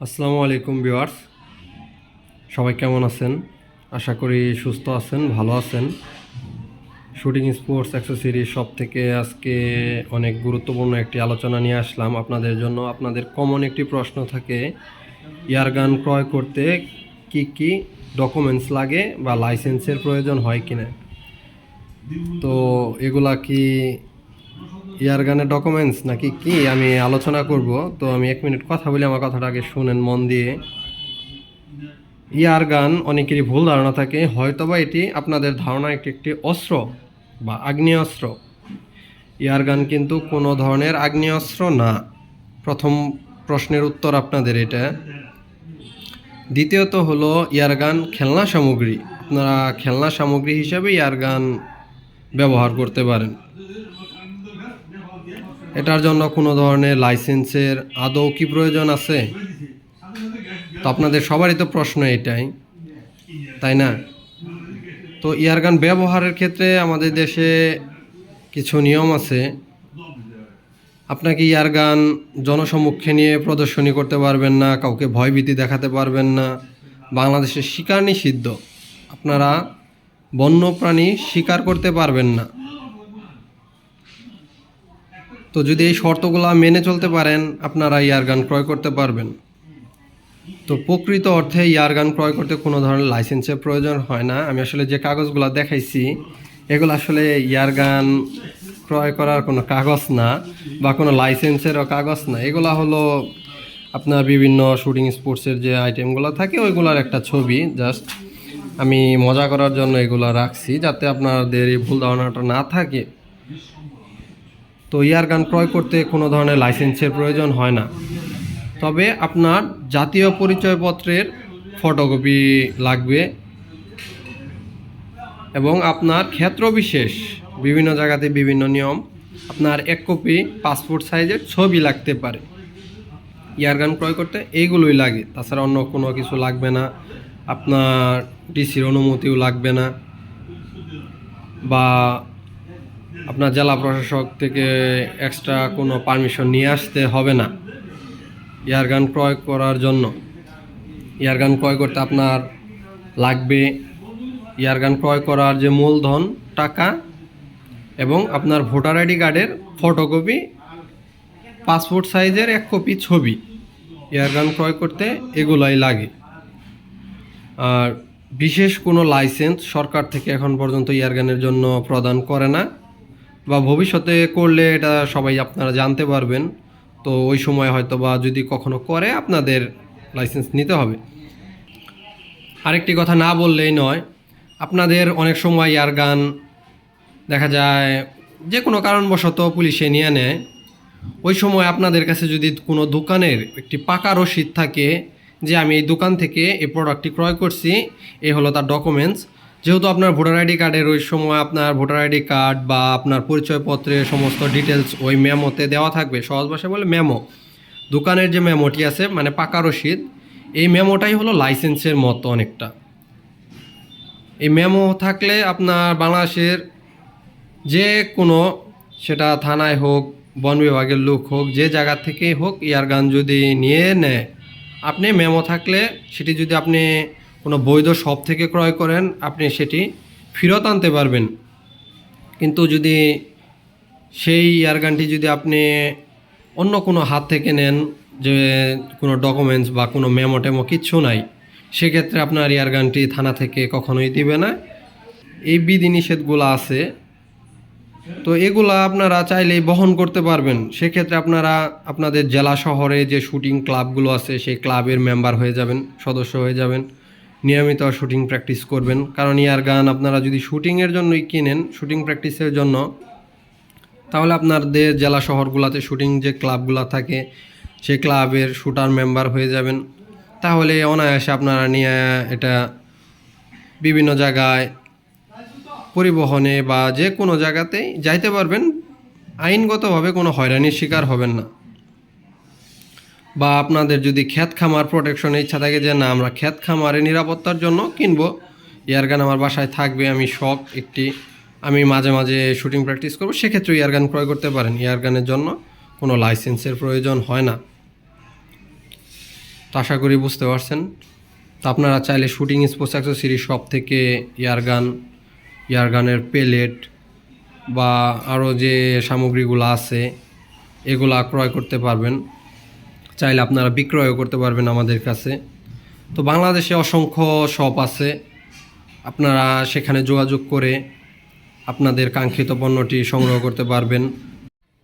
আসসালামু আলাইকুম ভিউয়ার্স। সবাই কেমন আছেন? আশা করি সুস্থ আছেন, ভালো আছেন। শুটিং স্পোর্টস অ্যাক্সেসরিজ সব থেকে আজকে অনেক গুরুত্বপূর্ণ একটি আলোচনা নিয়ে আসলাম আপনাদের জন্য। আপনাদের কমন একটি প্রশ্ন থাকে ইয়ারগান ক্রয় করতে কি কি ডকুমেন্টস লাগে বা লাইসেন্সের প্রয়োজন হয় কিনা? তো এগুলা কি ইয়ারগানের ডকুমেন্টস নাকি কি আমি আলোচনা করব, তো আমি এক মিনিট কথা বলি, আমার কথাটা আগে শুনেন মন দিয়ে। ইয়ারগান অনেকেরই ভুল ধারণা থাকে, হয়তোবা এটি আপনাদের ধারণা একটি একটি অস্ত্র বা আগ্নেয়াস্ত্র। ইয়ারগান কিন্তু কোনো ধরনের আগ্নেয়াস্ত্র না। প্রথম প্রশ্নের উত্তর আপনাদের এটা। দ্বিতীয়ত হলো ইয়ারগান খেলনা সামগ্রী। আপনারা খেলনা সামগ্রী হিসাবে ইয়ারগান ব্যবহার করতে পারেন। এটার জন্য কোনো ধরনের লাইসেন্সের আদৌ কি প্রয়োজন আছে? তো আপনাদের সবারই তো প্রশ্ন এটাই, তাই না? তো ইয়ারগান ব্যবহারের ক্ষেত্রে আমাদের দেশে কিছু নিয়ম আছে। আপনাকে ইয়ারগান জনসমক্ষে নিয়ে প্রদর্শনী করতে পারবেন না, কাউকে ভয়ভীতি দেখাতে পারবেন না। বাংলাদেশে শিকার নিষিদ্ধ। আপনারা বন্যপ্রাণী শিকার করতে পারবেন না। তো যদি এই শর্তগুলো মেনে চলতে পারেন, আপনারা ইয়ারগান ক্রয় করতে পারবেন। তো প্রকৃত অর্থে ইয়ারগান ক্রয় করতে কোনো ধরনের লাইসেন্সের প্রয়োজন হয় না। আমি আসলে যে কাগজগুলো দেখাইছি, এগুলো আসলে ইয়ারগান ক্রয় করার কোনো কাগজ না বা কোনো লাইসেন্সেরও কাগজ না। এগুলো হলো আপনার বিভিন্ন শুটিং স্পোর্টসের যে আইটেমগুলো থাকে, ওইগুলোর একটা ছবি। জাস্ট আমি মজা করার জন্য এগুলো রাখছি, যাতে আপনাদের এই ভুল ধারণাটা না থাকে। তো ইয়ার গান ক্রয় করতে কোনো ধরনের লাইসেন্সের প্রয়োজন হয় না। তবে আপনার জাতীয় পরিচয়পত্রের ফটোকপি লাগবে এবং আপনার ক্ষেত্র বিশেষ বিভিন্ন জায়গাতে বিভিন্ন নিয়ম, আপনার এক কপি পাসপোর্ট সাইজের ছবি লাগতে পারে। ইয়ারগান ক্রয় করতে এইগুলোই লাগে, তাছাড়া অন্য কোনো কিছু লাগবে না, আপনার ডিসির অনুমতিও লাগবে না বা আপনার জেলা প্রশাসক থেকে এক্সট্রা কোনো পারমিশন নিয়ে আসতে হবে না। ইয়ারগান ক্রয় করার জন্য। ইয়ারগান ক্রয় করতে আপনার লাগবে ইয়ারগান ক্রয় করার যে মূলধন, টাকা এবং আপনার ভোটার আইডি কার্ডের ফটোকপি পাসপোর্ট সাইজের এক কপি ছবি। ইয়ারগান ক্রয় করতে এগুলাই লাগে। আর বিশেষ কোনো লাইসেন্স সরকার থেকে এখন পর্যন্ত ইয়ারগানের জন্য প্রদান করে না। বা ভবিষ্যতে করলে এটা সবাই আপনারা জানতে পারবেন। তো ওই সময় হয়তো বা যদি কখনো করে, আপনাদের লাইসেন্স নিতে হবে। আরেকটি কথা না বললেই নয়, আপনাদের অনেক সময় ইয়ার গান দেখা যায় যে কোনো কারণবশত পুলিশে নিয়ে নেয়। ওই সময় আপনাদের কাছে যদি কোনো দোকানের একটি পাকা রসিদ থাকে, যে আমি এই দোকান থেকে এই প্রোডাক্টটি ক্রয় করছি এই হলো তার ডকুমেন্টস যেহেতু আপনার ভোটার আইডি কার্ডের ওই সময় আপনার ভোটার আইডি কার্ড বা আপনার পরিচয়পত্রের সমস্ত ডিটেলস ওই মেমোতে দেওয়া থাকবে। সহজ ভাষায় বলে মেমো। দোকানের যে মেমোটি আছে মানে পাকা রসিদ, এই মেমোটাই হলো লাইসেন্সের মতো অনেকটা। এই মেমো থাকলে আপনার বাংলাদেশের যে কোনো সেটা থানায় হোক, বন বিভাগের লোক হোক, যে জায়গা থেকে হোক, ইয়ারগান যদি নিয়ে নেয়, আপনি মেমো থাকলে সেটি যদি আপনি কোনো বৈধ শপ থেকে ক্রয় করেন, আপনি সেটি ফেরত আনতে পারবেন। কিন্তু যদি সেই ইয়ারগানটি যদি আপনি অন্য কোনো হাত থেকে নেন, যে কোনো ডকুমেন্টস বা কোনো মেমো টেমো কিচ্ছু নাই, সেক্ষেত্রে আপনার ইয়ারগানটি থানা থেকে কখনোই দিবে না। এই বিধিনিষেধগুলো আছে। তো এগুলা আপনারা চাইলেই বহন করতে পারবেন। সেক্ষেত্রে আপনারা আপনাদের জেলা শহরে যে শুটিং ক্লাবগুলো আছে, সেই ক্লাবের মেম্বার হয়ে যাবেন, সদস্য হয়ে যাবেন। নিয়মিত শুটিং প্র্যাকটিস করবেন। কারণ ইয়ার গান আপনারা যদি শুটিংয়ের জন্যই কিনেন শুটিং প্র্যাকটিসের জন্য, তাহলে আপনাদের জেলা শহরগুলোতে শুটিং যে ক্লাবগুলো থাকে সেই ক্লাবের শুটার মেম্বার হয়ে যাবেন। তাহলে অনায়াসে আপনারা নিয়ে এটা বিভিন্ন জায়গায় পরিবহনে বা যে কোনো জায়গাতেই যাইতে পারবেন। আইনগতভাবে কোনো হয়রানির শিকার হবেন না। বা আপনাদের যদি ক্ষেত খামার প্রোটেকশনের ইচ্ছা থাকে যে না, আমরা ক্ষেত খামারে নিরাপত্তার জন্য কিনবো, ইয়ারগান আমার বাসায় থাকবে, আমি শখ একটি, আমি মাঝে মাঝে শুটিং প্র্যাকটিস করব সেক্ষেত্রে ইয়ারগান ক্রয় করতে পারেন। ইয়ারগানের জন্য কোনো লাইসেন্সের প্রয়োজন হয় না। তো আশা করি বুঝতে পারছেন। তো আপনারা চাইলে শুটিং স্পোর্টস অ্যাক্সেসরি শপ থেকে ইয়ারগান, ইয়ারগানের পেলেট বা আরও যে সামগ্রীগুলো আছে, এগুলা ক্রয় করতে পারবেন। চাইলে আপনারা বিক্রয়ও করতে পারবেন আমাদের কাছে। তো বাংলাদেশে অসংখ্য শপ আছে। আপনারা সেখানে যোগাযোগ করে আপনাদের কাঙ্ক্ষিত পণ্যটি সংগ্রহ করতে পারবেন।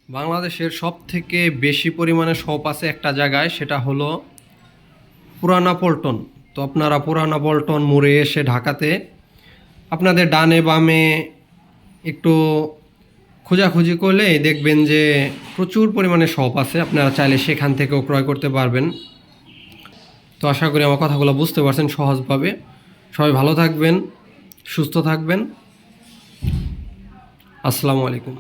বাংলাদেশের সব থেকে বেশি পরিমাণে শপ আছে একটা জায়গায়, সেটা হলো পুরানা পল্টন। তো আপনারা পুরানা পল্টন মোড়ে এসে ঢাকাতে আপনাদের ডানে বামে একটু খোঁজাখুঁজি করলে দেখবেন যে প্রচুর পরিমাণে শপ আছে, আপনারা চাইলে সেখান থেকেও ক্রয় করতে পারবেন। তো আশা করি আমার কথাগুলো বুঝতে পারছেন সহজভাবে। সবাই ভালো থাকবেন, সুস্থ থাকবেন। আসসালামু আলাইকুম।